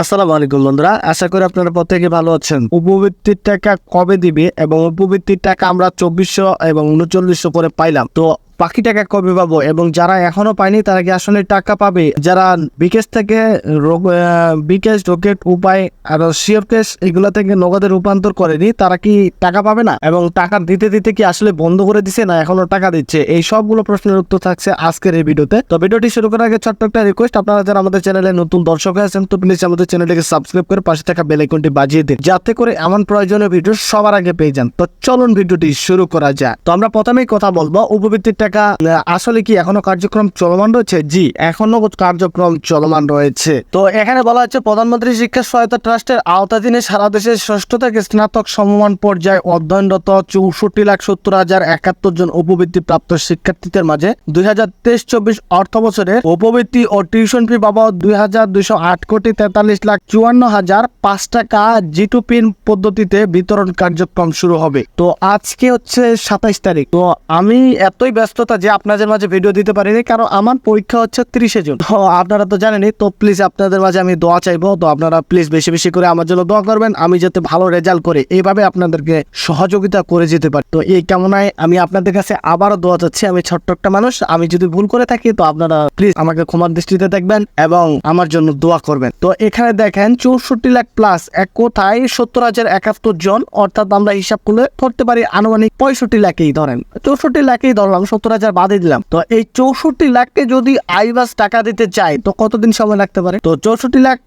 আসসালামু আলাইকুম বন্ধুরা, আশা করি আপনারা প্রত্যেকে ভালো আছেন। উপবৃত্তির টাকা কবে দিবে এবং উপবৃত্তির টাকা আমরা চব্বিশশো এবং উনচল্লিশশো করে পাইলাম? তো বাকি টাকা কবে পাবো? এবং যারা এখনও পায়নি, তারা কি আসলে টাকা পাবে? যারা বিকেশ থেকে বিকেশ, রকেট, উপায় আর শিওর কেস এগুলো থেকে নগদে রূপান্তর করেনি, তারা কি টাকা পাবে না? এবং টাকা দিতে দিতে কি আসলে বন্ধ করে দিছে না এখনও টাকা দিচ্ছে? এই সবগুলো প্রশ্নের উত্তর থাকছে আজকের এই ভিডিওতে। তো ভিডিওটি শুরু করার আগে ছোট্ট একটা রিকোয়েস্ট আপনারা যারা আমাদের চ্যানেলে নতুন দর্শক আছেন, তো প্লিজ আমাদের চ্যানেলটিকে সাবস্ক্রাইব করে পাশে থাকা বেল আইকনটি বাজিয়ে দিন, যাতে করে এমন প্রয়োজনীয় ভিডিও সবার আগে পেয়ে যান। তো চলুন ভিডিওটি শুরু করা যায় তো আমরা প্রথমেই কথা বলব উপবৃত্তির টাকা আসলে কি এখনও কার্যক্রম চলমান রয়েছে? জি, এখনও কার্যক্রম চলমান রয়েছে। তো এখানে বলা হচ্ছে, প্রধানমন্ত্রী শিক্ষা সহায়তা ট্রাস্টের আওতাধীনে সারা দেশের ষষ্ঠ থেকে স্নাতক সমমান পর্যায়ে অধ্যয়নরত চৌষট্টি লাখ সত্তর হাজার একাত্তর জন উপবৃত্তি প্রাপ্ত শিক্ষার্থীদের মাঝে দুই হাজার তেইশ চব্বিশ অর্থ বছরে উপবৃত্তি ও টিউশন ফি বাবদ দুই হাজার দুইশো আট কোটি তেতাল্লিশ লাখ চুয়ান্ন হাজার পাঁচ টাকা জি টু পিন পদ্ধতিতে বিতরণ কার্যক্রম শুরু হবে। তো আজকে হচ্ছে সাতাইশ তারিখ। তো আমি এতই ব্যস্ততা যে আপনাদের মাঝে ভিডিও দিতে পারিনি, কারণ আমার পরীক্ষা হচ্ছে তিরিশে জুন। তো আপনারা তো জানেনই, তো প্লিজ আপনাদের মাঝে আমি দোয়া চাইব, তো আপনারা প্লিজ বেশি বেশি করে আমার জন্য দোয়া করবেন, আমি যাতে ভালো রেজাল্ট করে। এইভাবে আপনাদেরকে সহযোগিতা করে যেতে পারি। তো এই কামনায় আমি আপনাদের কাছে আবারও দোয়া চাচ্ছি, আমি ছোট্ট একটা মানুষ, আমি যদি ভুল করে থাকি, তো আপনারা প্লিজ আমাকে ক্ষমার দৃষ্টিতে দেখবেন এবং আমার জন্য দোয়া করবেন। তো এখানে দেখেন, চৌষট্টি লাখ প্লাস এক কোথায়? সত্তর হাজার একাত্তর জন, অর্থাৎ আমরা হিসাব করলে ধরতে পারি আনুমানিক পঁয়ষট্টি লাখেই ধরেন। চৌষট্টি লাখেই ধরলাম, সত্তর হাজার বাদে দিলাম। তো এই চৌষট্টি লাখকে যদি আইবাস টাকা দিতে চাই তো কতদিন সময় লাগতে পারে? তো চৌষট্টি লাখ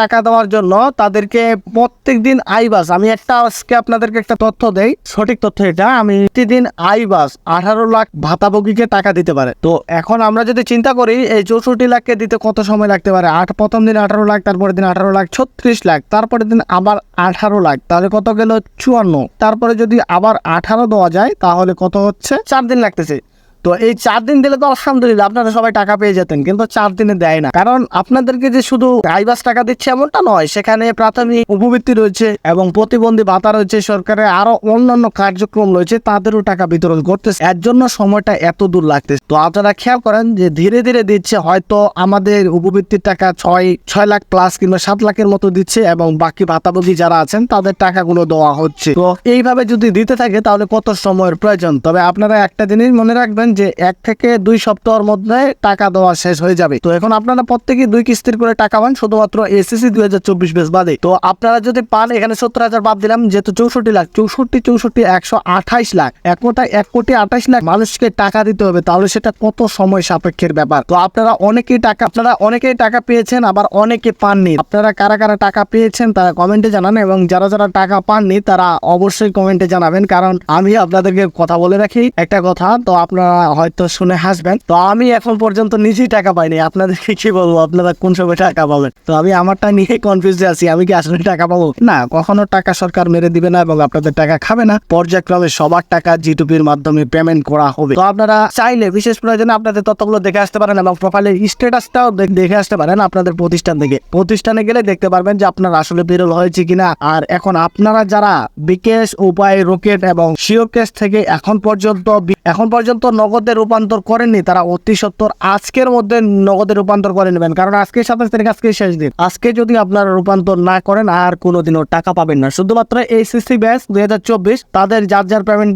টাকা দেওয়ার জন্য তাদেরকে প্রত্যেক দিন আইবাস। আমি একটা আজকে আপনাদেরকে একটা তথ্য দেই। সঠিক তথ্য এটা, আমি প্রতিদিন আইবাস আঠারো লাখ ভাতাভোগীকে টাকা দিতে পারে। তো এখন আমরা যদি চিন্তা করি, এই চৌষট্টি লাখকে দিতে কত সময় লাগতে পারে? আট, প্রথম দিন আঠারো লাখ, তারপরের দিন আঠারো লাখ, ছত্রিশ লাখ, তারপরের দিন আবার আঠারো লাখ, তাহলে কত গেল? চুয়ান্ন। তারপরে যদি আবার আঠারো দেওয়া যায়, তাহলে কত হচ্ছে? চার দিন লাগতেছে। তো এই চার দিন দিলে তো আলহামদুলিল্লাহ আপনারা সবাই টাকা পেয়ে যেতেন, কিন্তু চার দিনে দেয় না। কারণ আপনাদেরকে যে শুধু আইবাস টাকা দিচ্ছে এমনটা নয়, সেখানে প্রাথমিক উপবৃত্তি রয়েছে এবং প্রতিবন্ধী ভাতা রয়েছে, সরকারের আরও অন্যান্য কার্যক্রম রয়েছে, তাদেরও টাকা বিতরণ করতেছে। এর জন্য সময়টা এত দূর লাগতেছে। তো আপনারা খেয়াল করেন যে ধীরে ধীরে দিচ্ছে, হয়তো আমাদের উপবৃত্তির টাকা ছয় ছয় লাখ প্লাস কিংবা সাত লাখের মতো দিচ্ছে এবং বাকি ভাতাভোগী যারা আছেন, তাদের টাকাগুলো দেওয়া হচ্ছে। তো এইভাবে যদি দিতে থাকে, তাহলে কত সময়ের প্রয়োজন? তবে আপনারা একটা জিনিস মনে রাখবেন যে এক থেকে দুই সপ্তাহের মধ্যে টাকা দেওয়া শেষ হয়ে যাবে। তো এখন আপনারা প্রত্যেকে দুই কিস্তির করে টাকা পান, শুধুমাত্র এসএসসি দুই হাজার চব্বিশ বেশ বাদে। তো আপনারা যদি পান, এখানে সত্তর হাজার বাদ দিলাম, যেহেতু চৌষট্টি লাখ, চৌষট্টি চৌষট্টি, একশো আঠাইশ লাখ, এক কোটা, এক কোটি আঠাইশ লাখ মানুষকে টাকা দিতে হবে, তাহলে সেটা কত সময় সাপেক্ষের ব্যাপার? তো আপনারা অনেকেই টাকা, আপনারা অনেকেই টাকা পেয়েছেন, আবার অনেকে পাননি। আপনারা কারা কারা টাকা পেয়েছেন, তারা কমেন্টে জানান, এবং যারা যারা টাকা পাননি, তারা অবশ্যই কমেন্টে জানাবেন, কারণ আমি আপনাদেরকে কথা বলে রাখি। একটা কথা, তো আপনারা হয়তো শুনে হাসবেন। তো আমি এখন পর্যন্ত নিজেই টাকা পাইনি। আপনাদেরকে কি বলব? আপনারা কোন সময় টাকা পাবেন? তো আমি আমারটা নিয়ে কনফিউজে আছি। আমি কি আসলে টাকা পাবো? না, কখনো টাকা সরকার মেরে দিবে না এবং আপনাদের টাকা খাবে না। পর্যায়ক্রমে সবার টাকা জিটুপির মাধ্যমে পেমেন্ট করা হবে। তো আপনারা চাইলে, বিশেষ প্রয়োজনে আপনাদের তথ্যগুলো দেখে আসতে পারেন এবং প্রোফাইলের স্ট্যাটাসটাও দেখে আসতে পারেন আপনাদের প্রতিষ্ঠান থেকে। প্রতিষ্ঠানে গেলে দেখতে পারবেন যে আপনার আসলে পেরোল হয়েছে কিনা। আর এখন আপনারা যারা বিকেশ, উপায়, রকেট এবং শিও কেস থেকে এখন পর্যন্ত এখন পর্যন্ত নগদে রূপান্তর করেননি, তারা অতি সত্তর আজকের মধ্যে নগদে রূপান্তর করে নেবেন। কারণ আজকে সাতাশ তারিখ আজকে শেষ দিন। আজকে যদি আপনারা রূপান্তর না করেন, আর কোনোদিনও টাকা পাবেন না। শুধুমাত্র এই এইচএসসি ব্যাচ দুই হাজার চব্বিশ, তাদের যার যার পেমেন্ট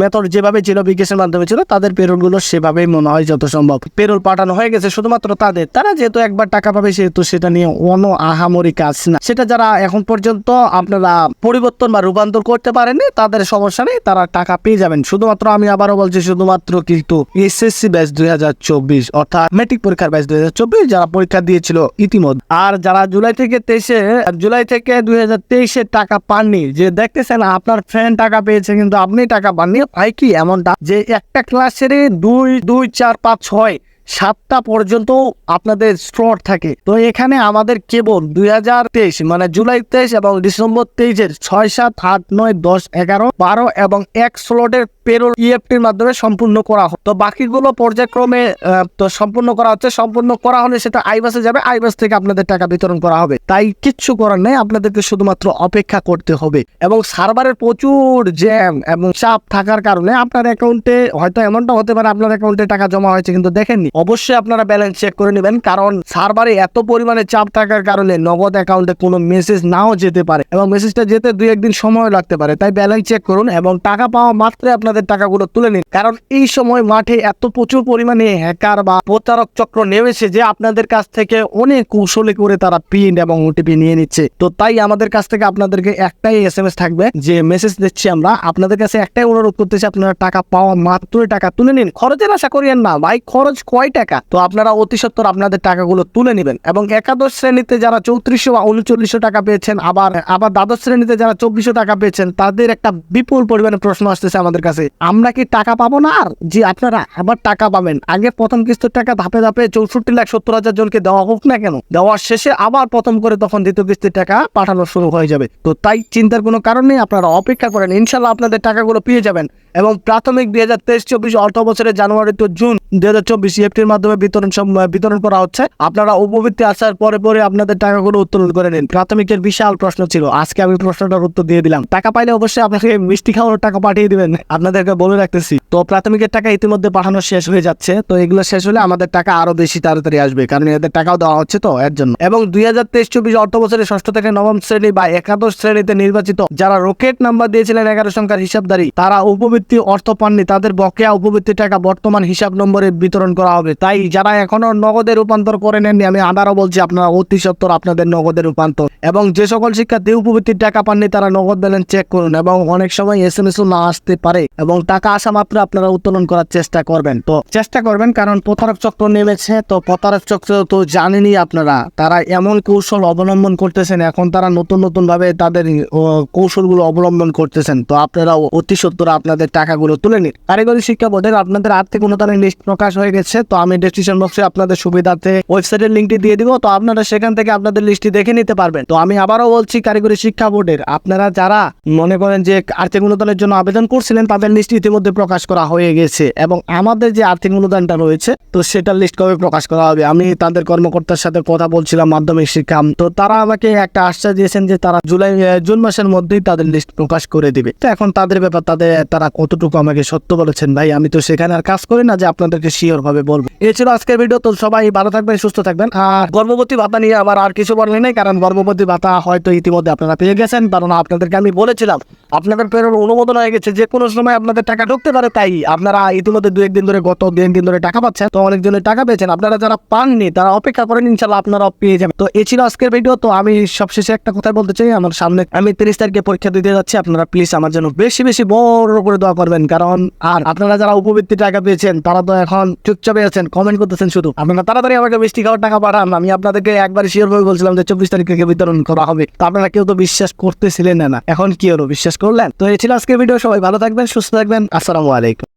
মেথড যেভাবে ছিল বিকেশের মাধ্যমে ছিল, তাদের পেরোলগুলো সেভাবেই মনে হয় যত সম্ভব পেরোল পাঠানো হয়ে গেছে, শুধুমাত্র তাদের। তারা যেহেতু একবার টাকা পাবে, সেহেতু সেটা নিয়ে অন আহামরি কাজ না। সেটা যারা এখন পর্যন্ত আপনারা পরিবর্তন বা রূপান্তর করতে পারেননি, তাদের সমস্যা নেই, তারা টাকা পেয়ে যাবেন। শুধুমাত্র আমি আবারও বলছি, শুধুমাত্র কিন্তু এসএসসি ব্যাচ দুই হাজার চব্বিশ, অর্থাৎ মেট্রিক পরীক্ষার ব্যাচ দুই হাজার চব্বিশ যারা পরীক্ষা দিয়েছিল ইতিমধ্যে। আর যারা জুলাই থেকে তেইশে, জুলাই থেকে দুই টাকা পাননি, যে দেখতেছেন আপনার ফ্রেন্ড টাকা পেয়েছে, কিন্তু আপনি টাকা পাননি হয় কি এমনটা? যে একটা ক্লাসের দুই দুই, চার, পাঁচ, ছয়, সাতটা পর্যন্ত আপনাদের স্লট থাকে। তো এখানে আমাদের কেবল দুই হাজার তেইশ মানে জুলাই তেইশ এবং ডিসেম্বর তেইশের ছয়, সাত, আট, নয়, দশ, এগারো, বারো এবং এক স্লটের পেরোল ইএফটির মাধ্যমে সম্পূর্ণ করা হয়। তো বাকিগুলো পর্যায়ক্রমে তো সম্পূর্ণ করা হচ্ছে। সম্পূর্ণ করা হলে সেটা আইবাসে যাবে। আইবাস থেকে আপনাদের টাকা বিতরণ করা হবে। তাই কিচ্ছু করার নেই। আপনাদেরকে শুধুমাত্র অপেক্ষা করতে হবে। এবং সার্ভারের প্রচুর জ্যাম এবং চাপ থাকার কারণে আপনার অ্যাকাউন্টে হয়তো এমনটা হতে পারে, আপনার অ্যাকাউন্টে টাকা জমা হয়েছে কিন্তু দেখেননি। অবশ্যই আপনারা ব্যালেন্স চেক করে নেবেন। কারণ সার্ভারে এত পরিমাণে চাপ থাকার কারণে নগদ অ্যাকাউন্টে কোনো মেসেজ নাও যেতে পারে। এবং মেসেজটা যেতে দুই একদিন সময় লাগতে পারে। তাই ব্যালেন্স চেক করুন এবং টাকা পাওয়া মাত্রই আপনাদের টাকাগুলো তুলে নিন। কারণ এই সময় মাঠে এত প্রচুর পরিমাণে হ্যাকার বা প্রতারক চক্র নেমেছে যে আপনাদের কাছ থেকে অনেক কৌশলে করে তারা পিন এবং ওটিপি নিয়ে নিচ্ছে। তো তাই আমাদের কাছ থেকে আপনাদেরকে একটাই এস এম এস থাকবে যে মেসেজ দিচ্ছি আমরা। আপনাদের কাছে একটাই অনুরোধ করতেছি, আপনারা টাকা পাওয়া মাত্রই টাকা তুলে নিন। খরচের আশা করিয়েন না, ভাই, খরচ কয় টাকা? তো আপনারা অতি সত্তর আপনাদের টাকাগুলো তুলে নেবেন এবং একাদশ শ্রেণীতে যারা চৌত্রিশশো বা উনচল্লিশশো টাকা পেয়েছেন, আবার আবার দ্বাদশ শ্রেণীতে যারা চব্বিশশো টাকা পেয়েছেন, তাদের একটা বিপুল পরিমাণে প্রশ্ন আসতেছে আমাদের কাছে। আমরা কি টাকা পাবো না আর? জি, আপনারা আবার টাকা পাবেন। আগে প্রথম কিস্তির টাকা ধাপে ধাপে চৌষট্টি লাখ সত্তর হাজার জনকে দেওয়া হোক না কেন, দেওয়ার শেষে আবার প্রথম করে তখন দ্বিতীয় কিস্তির টাকা পাঠানো শুরু হয়ে যাবে। তো তাই চিন্তার কোনো কারণ নেই, আপনারা অপেক্ষা করেন। ইনশাল্লাহ আপনাদের টাকাগুলো পেয়ে যাবেন। এবং প্রাথমিক দুই হাজার তেইশ, চব্বিশ, অর্থ বছরের জানুয়ারি তো জুন, দুই হাজার চব্বিশ ইএফটির মাধ্যমে বিতরণ বিতরণ করা হচ্ছে। আপনারা উপবৃত্তি আসার পরে পরে আপনাদের টাকাগুলো উত্তোলন করে নিন। প্রাথমিকের বিশাল প্রশ্ন ছিল। আজকে আমি প্রশ্নটার উত্তর দিয়ে দিলাম। টাকা পাইলে অবশ্যই আপনাকে মিষ্টি খাওয়ানোর টাকা পাঠিয়ে দিবেন। আপনাদেরকে বলে রাখতেছি, তো প্রাথমিকের টাকা ইতিমধ্যে পাঠানো শেষ হয়ে যাচ্ছে, তো এগুলো শেষ হলে আমাদের টাকা আরও বেশি তাড়াতাড়ি আসবে, কারণ এদের টাকাও দেওয়া হচ্ছে তো, এর জন্য। এবং দুই হাজার তেইশ চব্বিশ অর্থ বছরের ষষ্ঠ থেকে নবম শ্রেণি বা একাদশ শ্রেণীতে নির্বাচিত যারা রকেট নাম্বার দিয়েছিলেন এগারো সংখ্যার হিসাবধারী, তারা উপবৃত্তি অর্থ পাননি, তাদের বকেয়া উপবৃত্তি টাকা বর্তমান হিসাব নম্বরে বিতরণ করা হবে। তাই যারা এখনও নগদে রূপান্তর করে নেননি, আমি আবারও বলছি, আপনারা অতি সত্তর আপনাদের নগদে রূপান্তর। এবং যে সকল শিক্ষার্থী উপবৃত্তির টাকা পাননি, তারা নগদ ব্যালেন্স চেক করুন, এবং অনেক সময় এস এম এসও না আসতে পারে। এবং টাকা আসা মাত্র আপনারা উত্তোলন করার চেষ্টা করবেন। তো চেষ্টা করবেন কারণ প্রতারক চক্র নেমেছে, তো প্রতারক চক্র তো জানেনই আপনারা। তারা এমন কৌশল অবলম্বন করতেছেন, এখন তারা নতুন নতুন ভাবে তাদের কৌশলগুলো অবলম্বন করতেছেন। তো আপনারা অতি সত্তর আপনাদের টাকাগুলো তুলে নিন। কারিগরি শিক্ষা বোর্ডের আপনাদের আর্থিক অনুদানের লিস্ট প্রকাশ হয়ে গেছে, তো আমি ডেসক্রিপশন বক্সে আপনাদের সুবিধার্থে ওয়েবসাইটের লিঙ্কটি দিয়ে দিব, তো আপনারা সেখান থেকে আপনাদের লিস্টটি দেখে নিতে পারবেন। তো আমি আবারও বলছি, কারিগরি শিক্ষা বোর্ডের, আপনারা যারা মনে করেন যে আর্থিক অনুদানের জন্য আবেদন করছিলেন, তাদের লিস্ট ইতিমধ্যে প্রকাশ করা হয়ে গেছে এবং আমাদের যে আর্থিক অনুদানটা রয়েছে, তো সেটার লিস্ট কবে প্রকাশ করা হবে? আমি তাদের কর্মকর্তার সাথে কথা বলছিলাম মাধ্যমিক শিক্ষা, তো তারা আমাকে একটা আশ্বাস দিয়েছেন যে তারা জুলাই জুন মাসের মধ্যেই তাদের লিস্ট প্রকাশ করে দিবে। তো এখন তাদের ব্যাপার, তাদের, তারা কতটুকু আমাকে সত্য বলেছেন ভাই? আমি তো সেখানে আর কাজ করি না যে আপনাদেরকে শিওর ভাবে বলব। এই ছিল আজকের ভিডিও তো সবাই ভালো থাকবেন, সুস্থ থাকবেন। আর গর্ভবতী ভাতা নিয়ে আবার আর কিছু বলার নেই, কারণ গর্ভবতী ভাতা হয়তো ইতিমধ্যে আপনারা পেয়ে গেছেন, কারণ আপনাদেরকে আমি বলেছিলাম, আপনাদের প্রেরণ অনুমোদন হয়ে গেছে। যে কোনো সময় আপনাদের টাকা ঢুকতে পারে, তাই আপনারা ইতিমধ্যে দু একদিন ধরে, গত দু একদিন ধরে টাকা পাচ্ছেন। তো অনেকজনের টাকা পেয়েছেন। আপনারা যারা পাননি, তারা অপেক্ষা করেন ইনশাল্লাহ আপনারা পেয়ে যাবেন। তো এই ছিল আজকের ভিডিও তো আমি সবশেষে একটা কথা বলতে চাই। আমার সামনে আমি তিরিশ তারিখে পরীক্ষা দিতে যাচ্ছি। আপনারা প্লিজ আমার জন্য বেশি বেশি বড় করে দোয়া করবেন। কারণ, আর আপনারা যারা উপবৃত্তি টাকা পেয়েছেন, তারা তো এখন চুপচাপে আছেন। কমেন্ট করতেছেন শুধু। আপনারা তাড়াতাড়ি আমাকে মিষ্টি খাওয়ার টাকা পাঠান। আমি আপনাদেরকে একবার শিওর হয়ে বলছিলাম যে চব্বিশ তারিখে বিতরণ করা হবে। তো আপনারা কেউ তো বিশ্বাস করতেছিলেন না। এখন কি হলো? বিশ্বাস করলেন? তো এই ছিল আজকের ভিডিও সবাই ভালো থাকবেন, সুস্থ থাকবেন। আসসালামু আলাইকুম।